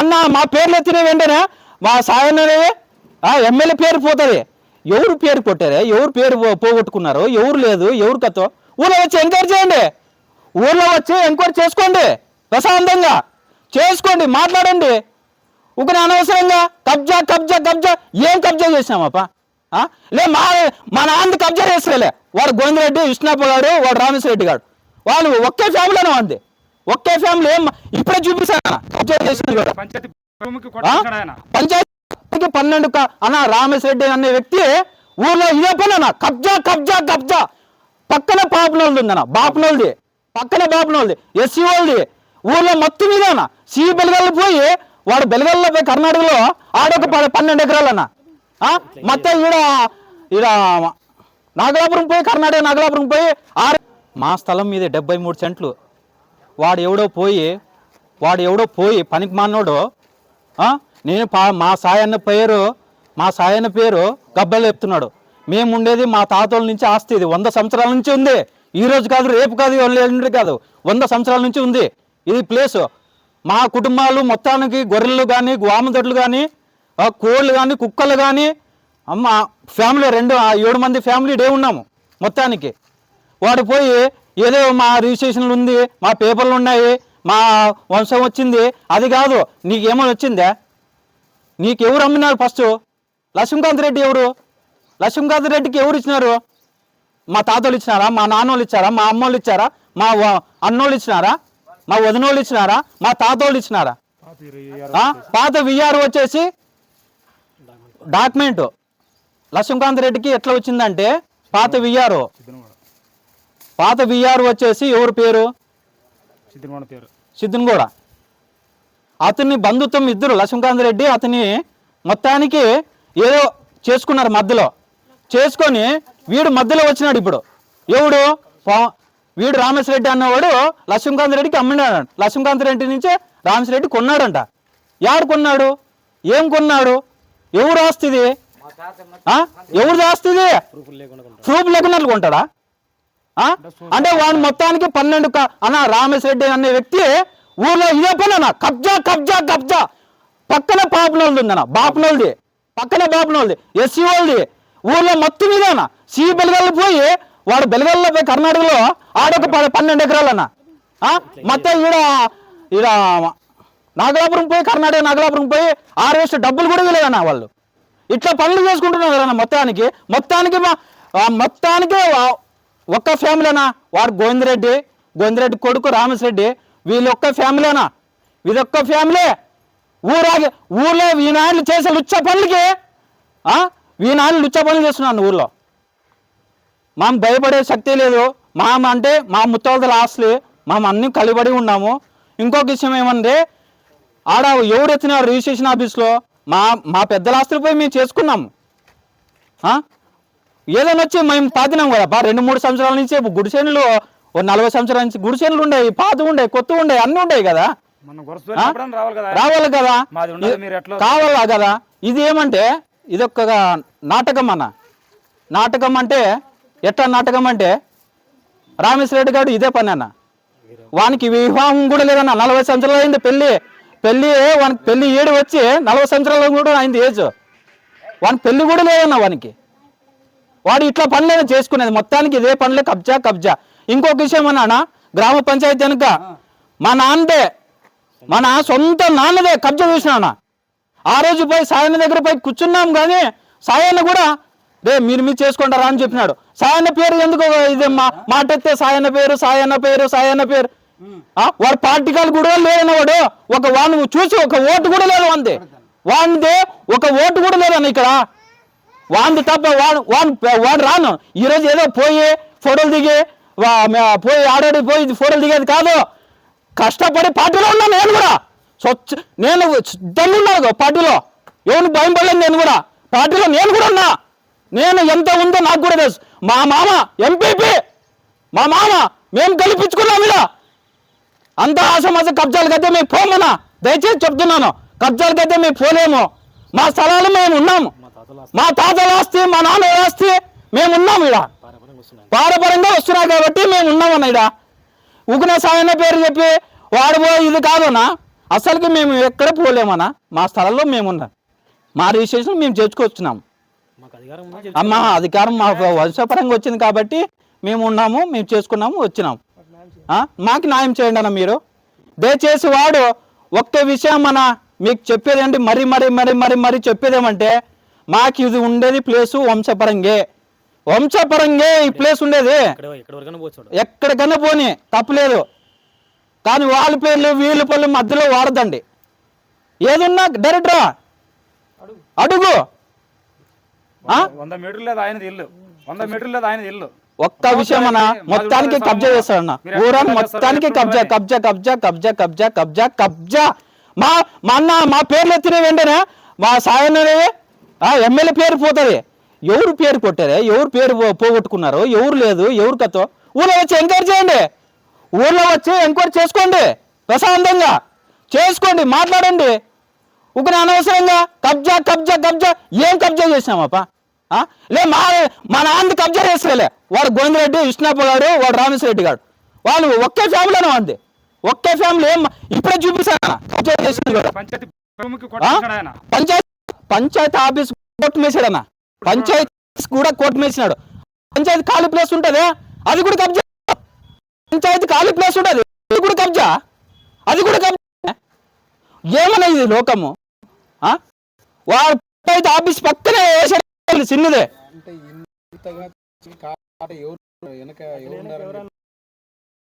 అన్న మా పేర్లు ఎత్తిన వెంటనే. మా సాయన్న ఎమ్మెల్యే పేరు పోతుంది. ఎవరు పేరు కొట్టారే? ఎవరు పేరు పో- పోగొట్టుకున్నారు? ఎవరు లేదు? ఎవరు కథ? ఊళ్ళో వచ్చి ఎంక్వైరీ చేయండి. ఊళ్ళో వచ్చి ఎంక్వైరీ చేసుకోండి. ప్రశాంతంగా. చేసుకోండి మాట్లాడండి. ఒక అనవసరంగా. కబ్జా కబ్జా కబ్జా. ఏం కబ్జా చేసినామప్ప? లే మా మా నాన్న కబ్జా చేసలే వాడు గోవిందరెడ్డి విష్ణాప్ప గారు వాడు రామేశ్వరరెడ్డి గారు వాళ్ళు ఒకే ఫ్యామిలీనే ఉంది. ఒకే ఫ్యామిలీ ఏం ఇప్పుడే చూపిస్తాను పంచాయతీకి పన్నెండు అన్న రామేశ్వరెడ్డి అనే వ్యక్తి ఊర్లో ఇదే పని అన్న. కబ్జా కబ్జా కబ్జా. పక్కన పాపనోళ్ళది ఉందన్న బాపనోళ్ళది. పక్కన బాపనోళ్ళది. ఎస్సీ వాళ్ళది ఊర్లో మొత్తం మీద అన్న. సి బెలగల్లో పోయి వాడు బెలగల్లో పోయి కర్ణాటకలో ఆడొక పన్నెండు ఎకరాలన్న. ఆ? మొత్తం ఈడ ఈడ నాగలాపురం పోయి కర్ణాటక నాగలాపురం పోయి ఆరు మా స్థలం మీద డెబ్బై మూడు సెంట్లు. వాడు ఎవడో పోయి వాడు ఎవడో పోయి పనికి మానోడు నేను పా మా సాయన్న పేరు మా సాయన్న పేరు గబ్బలు చెప్తున్నాడు. మేము ఉండేది మా తాతల నుంచి ఆస్తి ఇది. వంద సంవత్సరాల నుంచి ఉంది. ఈ రోజు కాదు రేపు కాదు ఎల్లుండి కాదు. వంద సంవత్సరాల నుంచి ఉంది ఇది ప్లేస్. మా కుటుంబాలు మొత్తానికి గొర్రెలు కానీ వామదొడ్లు కానీ కోళ్ళు కానీ కుక్కలు కానీ అమ్మ ఫ్యామిలీ రెండు ఏడు మంది ఫ్యామిలీ డే ఉన్నాము మొత్తానికి. వాడు పోయి ఏదో మా రిజిస్ట్రేషన్లు ఉంది మా పేపర్లు ఉన్నాయి మా వంశం వచ్చింది అది కాదు నీకేమో వచ్చిందా నీకెవరు అమ్మినారు ఫస్ట్? లక్ష్మీకాంత్ రెడ్డి ఎవరు? లక్ష్మీకాంత్ రెడ్డికి ఎవరు ఇచ్చినారు? మా తాతోళ్ళు ఇచ్చినారా? మా నాన్నోళ్ళు ఇచ్చారా? మా అమ్మోళ్ళు ఇచ్చారా? మా అన్నోళ్ళు ఇచ్చినారా? మా వదినోళ్ళు ఇచ్చినారా? మా తాతోళ్ళు ఇచ్చినారా? పాత విఆర్ వచ్చేసి డాక్యుమెంట్. లక్ష్మీకాంత్ రెడ్డికి ఎట్లా వచ్చిందంటే పాత విఆర్ పాత విఆర్ వచ్చేసి ఎవరి పేరు? సిద్ధినవాడ పేరు. సిద్ధుని కూడా అతని బంధుత్వం ఇద్దరు లక్ష్మీకాంత్ రెడ్డి అతని మొత్తానికి ఏదో చేసుకున్నారు మధ్యలో. చేసుకొని వీడు మధ్యలో వచ్చినాడు ఇప్పుడు. ఎవడు? వీడు రామేశ్వర రెడ్డి అన్నవాడు లక్ష్మీకాంత్ రెడ్డికి అమ్మినాడు. లక్ష్మీకాంత్ రెడ్డి నుంచే రామేశ్వర రెడ్డి కొన్నాడంట. యాడు కొన్నాడు? ఏం కొన్నాడు? ఎవరు ఆస్తిది? ఆ? ఎవరిది ఆస్తిది? ప్రూఫ్ లేకుండా కొంటాడా? అంటే వాడు మొత్తానికి పన్నెండు అన్న రామేశ్వరెడ్డి అనే వ్యక్తి ఊర్లో ఇదే పని అన్న కబ్జా కబ్జా కబ్జా. పక్కన పాపనోళ్ళది ఉందన్న బాపనోళ్ళది. పక్కన బాపనోళ్ళది ఎస్సీ వాళ్ళది ఊర్లో మొత్తం మీద అన్న. సి బెలగల్లో పోయి వాడు బెలగల్లో పోయి కర్ణాటకలో ఆడొక పన్నెండు ఎకరాలన్న. ఆ? మొత్తం ఈడ ఈడ నాగలాపురం పోయి కర్ణాటక నాగలాపురం పోయి ఆర్ఎస్ డబ్బులు కూడా ఇవ్వలేదన్న వాళ్ళు. ఇట్లా పనులు చేసుకుంటున్నారు కదన్న మొత్తానికి. మొత్తానికి మా మొత్తానికి ఒక్క ఫ్యామిలీనా? వాడు గోవిందరెడ్డి గోవిందరెడ్డి కొడుకు రామేశ్రెడ్డి వీళ్ళొక్క ఫ్యామిలీనా? వీళ్ళొక్క ఫ్యామిలీ? ఊరాగి ఊర్లో ఈనాళ్ళు చేసే లుచ్చ పనులకి ఆ? ఈనాళ్ళు లుచ్చ పనులు చేస్తున్నాను ఊర్లో. మాకు భయపడే శక్తి లేదు. మామ అంటే మా ముత్తవతల ఆస్తులు మేము అన్నీ కలిబడి ఉన్నాము. ఇంకొక విషయం ఏమంటే ఆడ ఎవరు ఎత్తినారు రిజిస్ట్రేషన్ ఆఫీస్లో? మా మా పెద్దల ఆస్తులపై మేము చేసుకున్నాము. ఏదైనా వచ్చి మేము పాతినాం కదా బా రెండు మూడు సంవత్సరాల నుంచి గుడిసేనులు ఓ నలభై సంవత్సరాల నుంచి గుడిసేనులు ఉండేవి పాత ఉండే కొత్త ఉండే అన్నీ ఉండేవి కదా. రావాలి కదా? కావాలా కదా? ఇది ఏమంటే ఇదొక నాటకం అన్న. నాటకం అంటే ఎట్లా నాటకం అంటే రామేశ్వరరెడ్డి గారు ఇదే పని అన్న. వానికి వివాహం కూడా లేదన్న. నలభై సంవత్సరాలు అయింది పెళ్ళి. పెళ్ళి వానికి పెళ్ళి ఏడు వచ్చి నలభై సంవత్సరాలు కూడా అయింది ఏజ్. వానికి పెళ్ళి కూడా లేదన్న వానికి. వాడు ఇట్లా పనులేదో చేసుకునేది. మొత్తానికి ఇదే పనులే కబ్జా కబ్జా. ఇంకొక విషయం అన్నానా? గ్రామ పంచాయతీ వెనుక మా నాన్నదే మా నా సొంత నాన్నదే కబ్జా చేసినా ఆ రోజు పోయి సాయన్న దగ్గర పోయి కూర్చున్నాం కానీ సాయన్న కూడా రే మీరు మీరు చేసుకుంటారా? అని చెప్పినాడు. సాయన్న పేరు ఎందుకు ఇది మా మాట ఎత్తే సాయన్న పేరు సాయన్న పేరు సాయన్న పేరు. వాడు పార్టికల్ కూడా లేదన్న వాడు. ఒక వాడిని చూసి ఒక ఓటు కూడా లేదు వాంది వాంది ఒక ఓటు కూడా లేదన్న ఇక్కడ. వాంది తప్ప వాడు వాడు వాడు రాను. ఈరోజు ఏదో పోయి ఫోటోలు దిగి వా- పోయి ఆడాడి పోయి ఫోటోలు దిగేది కాదు. కష్టపడి పార్టీలో ఉన్నాను నేను కూడా. స్వచ్ఛ నేను దమ్మున్నాను పార్టీలో. ఎవరు భయం పడలేదు నేను కూడా. పార్టీలో నేను కూడా ఉన్నా. నేను ఎంత ఉందో నాకు కూడా తెలుసు. మా మామ ఎంపీపీ మా మామ మేము కల్పించుకున్నాం ఇలా. అంత ఆసమాస కబ్జాలకైతే మేము పోమన్నా. దయచేసి చెప్తున్నాను. కబ్జాలకైతే మేము పోలేము. మా స్థలాలు మేము ఉన్నాము. మా తాతల ఆస్తి మా నాన్న ఆస్తి మేము ఉన్నాము ఇక్కడ పారపరంగా వస్తున్నాయి కాబట్టి మేము ఉన్నామన్న ఇక్కడ ఉగ్న సాయన్న పేరు చెప్పి వాడు పోయి ఇది కాదన్నా. అసలుకి మేము ఎక్కడ పోలేమన్నా. మా స్థలంలో మేమున్నాం. మా రిజిస్ట్రేషన్ మేము చేర్చుకొచ్చున్నాం అమ్మ అధికారం మా వంశపరంగా వచ్చింది కాబట్టి మేము ఉన్నాము మేము చేసుకున్నాము వచ్చినాం? మాకు న్యాయం చేయండి అన్న మీరు. దయచేసి వాడు ఒక్క విషయం మన మీకు చెప్పేది ఏంటి? మరి మరి మరి మరి మరి చెప్పేది ఏమంటే మాకు ఇది ఉండేది ప్లేసు వంశపరంగే. వంశపరంగే ఈ ప్లేస్ ఉండేది. ఎక్కడికైనా పోనీ తప్పులేదు. కానీ వాళ్ళ పేర్లు వీళ్ళ పేర్లు మధ్యలో వాడదండి ఏదున్నా డైరెక్ట్ రా. అడుగు. ఆ? వంద మీటర్లు లేదు ఆయనది ఇల్లు? వంద మీటర్లు లేదు ఆయనది ఇల్లు? ఒక్క విషయం అన్న మొత్తానికి కబ్జా చేస్తాడన్న. ఊరని మొత్తానికి కబ్జా కబ్జా కబ్జా కబ్జా కబ్జా కబ్జా కబ్జా. మా మా అన్న మా పేర్లు ఎత్తిన వెంటనే మా సాయన్ననే ఆ ఎమ్మెల్యే పేరు పోతుంది. ఎవరు పేరు కొట్టారే? ఎవరు పేరు పోగొట్టుకున్నారు? ఎవరు లేదు? ఎవరు కథ ఊళ్ళో వచ్చి ఎంక్వైరీ చేయండి. ఊళ్ళో వచ్చి ఎంక్వైరీ చేసుకోండి. ప్రశాంతంగా. చేసుకోండి. మాట్లాడండి. ఒక అనవసరంగా కబ్జా కబ్జా కబ్జా. ఏం కబ్జా చేసినామప్ప? లే మా మా నాన్న కబ్జా చేస్తలే వాడు గోవిందరెడ్డి విష్ణప్ప గారు వాడు రామేశ్వరెడ్డి గారు వాళ్ళు ఒకే ఫ్యామిలీనే ఉంది. ఒకే ఫ్యామిలీ ఇప్పుడే చూపిస్తాను? కబ్జా చేసింది కూడా. పంచాయతీ పంచాయతీ ఆఫీస్ కోర్టు మేసాడన్న పంచాయతీ కూడా కోర్టు మేసినాడు పంచాయతీ ఖాళీ ప్లేస్ ఉంటుంది అది కూడా కబ్జా. పంచాయతీ ఖాళీ ప్లేస్ ఉంటుంది అది కూడా కబ్జా. అది కూడా కబ్జా. ఏమన్నా ఇది లోకము? ఆ? వాడు పంచాయతీ ఆఫీస్ పక్కనే వేసాడు చిన్నదే.